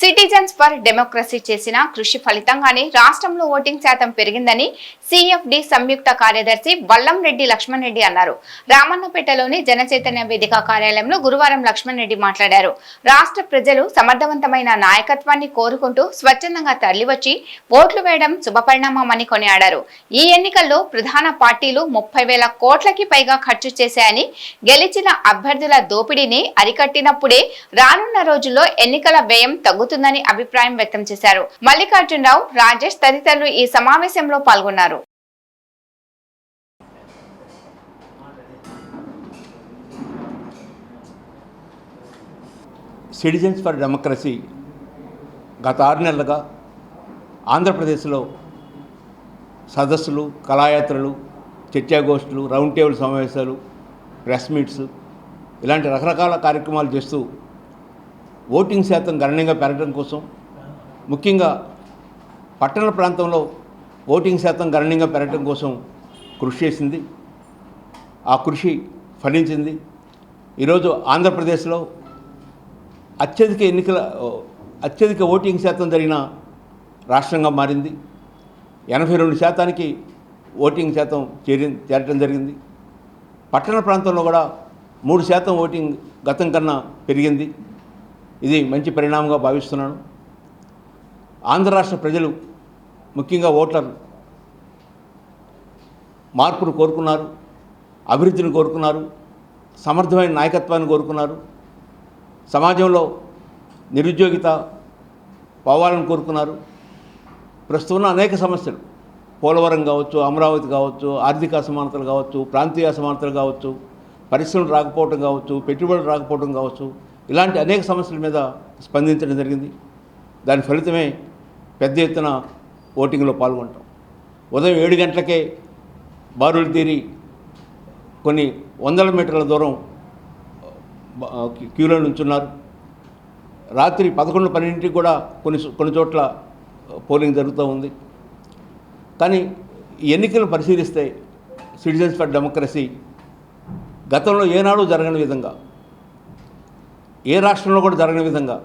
Citizens for democracy చేసిన కృషి ఫలితంగానే రాష్ట్రంలో ఓటింగ్ శాతం పెరిగిందని సిఎఫ్డి సంయుక్త కార్యదర్శి వల్లం రెడ్డి లక్ష్మణ్ రెడ్డి అన్నారు. రామన్నపేటలోని జనచైతన్య వేదిక కార్యాలయంలో గురువారం లక్ష్మణ్ రెడ్డి మాట్లాడారు. రాష్ట్ర ప్రజలు సమర్థవంతమైన నాయకత్వాన్ని కోరుకుంటూ స్వచ్ఛందంగా తరలివచ్చి ఓట్లు వేయడం శుభపరిణామమని కొనియాడారు. ఈ ఎన్నికల్లో ప్రధాన పార్టీలు ముప్పై వేల కోట్లకి పైగా ఖర్చు చేశాయని గెలిచిన అభ్యర్థుల దోపిడీని అరికట్టినప్పుడే రానున్న రోజుల్లో ఎన్నికల వ్యయం అవుతుందని అభిప్రాయం వ్యక్తం చేశారు. మల్లికార్జునరావు రాజేష్ తదితరులు ఈ సమావేశంలో పాల్గొన్నారు. సిటిజన్స్ ఫర్ డెమోక్రసీ గత ఆరు నెలలుగా ఆంధ్రప్రదేశ్లో సదస్సులు కళాయాత్రలు చర్చాగోష్ఠులు రౌండ్ టేబుల్ సమావేశాలు ప్రెస్ మీట్స్ ఇలాంటి రకరకాల కార్యక్రమాలు చేస్తూ ఓటింగ్ శాతం గణనీయంగా పెరగడం కోసం ముఖ్యంగా పట్టణ ప్రాంతంలో ఓటింగ్ శాతం గణనీయంగా పెరగడం కోసం కృషి చేసింది. ఆ కృషి ఫలించింది. ఈరోజు ఆంధ్రప్రదేశ్లో అత్యధిక ఎన్నికల అత్యధిక ఓటింగ్ శాతం జరిగిన రాష్ట్రంగా మారింది. ఎనభై రెండు శాతానికి ఓటింగ్ శాతం చేరి చేరటం జరిగింది. పట్టణ ప్రాంతంలో కూడా మూడు శాతం ఓటింగ్ గతం కన్నా పెరిగింది. ఇది మంచి పరిణామంగా భావిస్తున్నాను. ఆంధ్ర రాష్ట్ర ప్రజలు ముఖ్యంగా ఓటర్లు మార్పును కోరుకున్నారు అభివృద్ధిని కోరుకున్నారు సమర్థమైన నాయకత్వాన్ని కోరుకున్నారు సమాజంలో నిరుద్యోగిత పోవాలని కోరుకున్నారు. ప్రస్తుతం ఉన్న అనేక సమస్యలు పోలవరం కావచ్చు అమరావతి కావచ్చు ఆర్థిక అసమానతలు కావచ్చు ప్రాంతీయ అసమానతలు కావచ్చు పరిశ్రమలు రాకపోవడం కావచ్చు పెట్టుబడులు రాకపోవడం కావచ్చు ఇలాంటి అనేక సమస్యల మీద స్పందించడం జరిగింది. దాని ఫలితమే పెద్ద ఎత్తున ఓటింగ్లో పాల్గొంటాం ఉదయం ఏడు గంటలకే బారులు తీరి కొన్ని వందల మీటర్ల దూరం క్యూలో నుంచున్నారు. రాత్రి పదకొండు పన్నెండింటికి కూడా కొన్ని కొన్ని చోట్ల పోలింగ్ జరుగుతూ ఉంది. కానీ ఈ ఎన్నికలను పరిశీలిస్తే సిటిజన్స్ ఫర్ డెమోక్రసీ గతంలో ఏనాడు జరగని విధంగా ఏ రాష్ట్రంలో కూడా జరగని విధంగా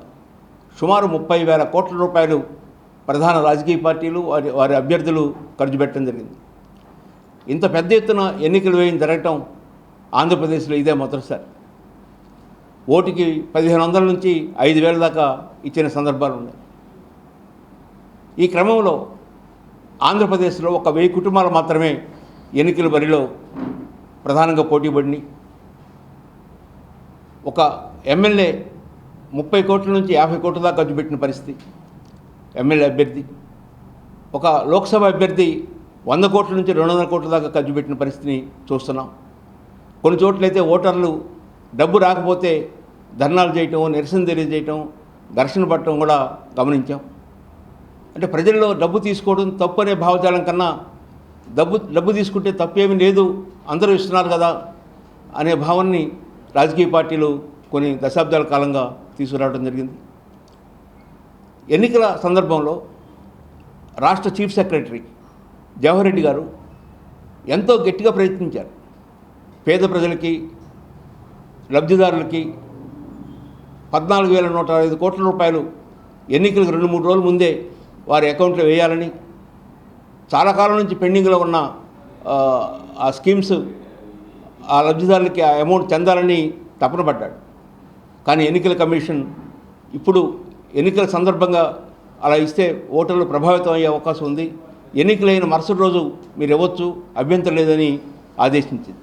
సుమారు ముప్పై వేల కోట్ల రూపాయలు ప్రధాన రాజకీయ పార్టీలు వారి వారి అభ్యర్థులు ఖర్చు పెట్టడం జరిగింది. ఇంత పెద్ద ఎత్తున ఎన్నికలు వేయం జరగటం ఆంధ్రప్రదేశ్లో ఇదే మొదటిసారి. ఓటుకి పదిహేను వందల నుంచి ఐదు వేల దాకా ఇచ్చిన సందర్భాలు ఉన్నాయి. ఈ క్రమంలో ఆంధ్రప్రదేశ్లో ఒక వెయ్యి కుటుంబాలు మాత్రమే ఎన్నికల బరిలో ప్రధానంగా పోటీ పడినాయి. ఒక ఎమ్మెల్యే ముప్పై కోట్ల నుంచి యాభై కోట్ల దాకా ఖర్చు పెట్టిన పరిస్థితి. ఎమ్మెల్యే అభ్యర్థి. ఒక లోక్సభ అభ్యర్థి వంద కోట్ల నుంచి రెండు వందల కోట్ల దాకా ఖర్చు పెట్టిన పరిస్థితిని చూస్తున్నాం. కొన్ని చోట్లయితే ఓటర్లు డబ్బు రాకపోతే ధర్నాలు చేయటం నిరసన తెలియజేయటం ఘర్షణ పడటం కూడా గమనించాం. అంటే ప్రజల్లో డబ్బు తీసుకోవడం తప్పు అనే భావజాలం కన్నా డబ్బు డబ్బు తీసుకుంటే తప్పేమీ లేదు అందరూ ఇస్తున్నారు కదా అనే భావాన్ని రాజకీయ పార్టీలు కొన్ని దశాబ్దాల కాలంగా తీసుకురావడం జరిగింది. ఎన్నికల సందర్భంలో రాష్ట్ర చీఫ్ సెక్రటరీ జవహర్ రెడ్డి గారు ఎంతో గట్టిగా ప్రయత్నించారు. పేద ప్రజలకి లబ్ధిదారులకి పద్నాలుగు వేల నూట ఐదు కోట్ల రూపాయలు ఎన్నికలకు రెండు మూడు రోజుల ముందే వారి అకౌంట్లో వేయాలని చాలా కాలం నుంచి పెండింగ్లో ఉన్న ఆ, ఆ స్కీమ్స్ ఆ లబ్ధిదారులకి ఆ అమౌంట్ చెందాలని తపన పడ్డాడు. కానీ ఎన్నికల కమిషన్ ఇప్పుడు ఎన్నికల సందర్భంగా అలా ఇస్తే ఓటర్లు ప్రభావితం అయ్యే అవకాశం ఉంది. ఎన్నికలైన మరుసటి రోజు మీరు ఇవ్వచ్చు అభ్యంతరం లేదని ఆదేశించింది.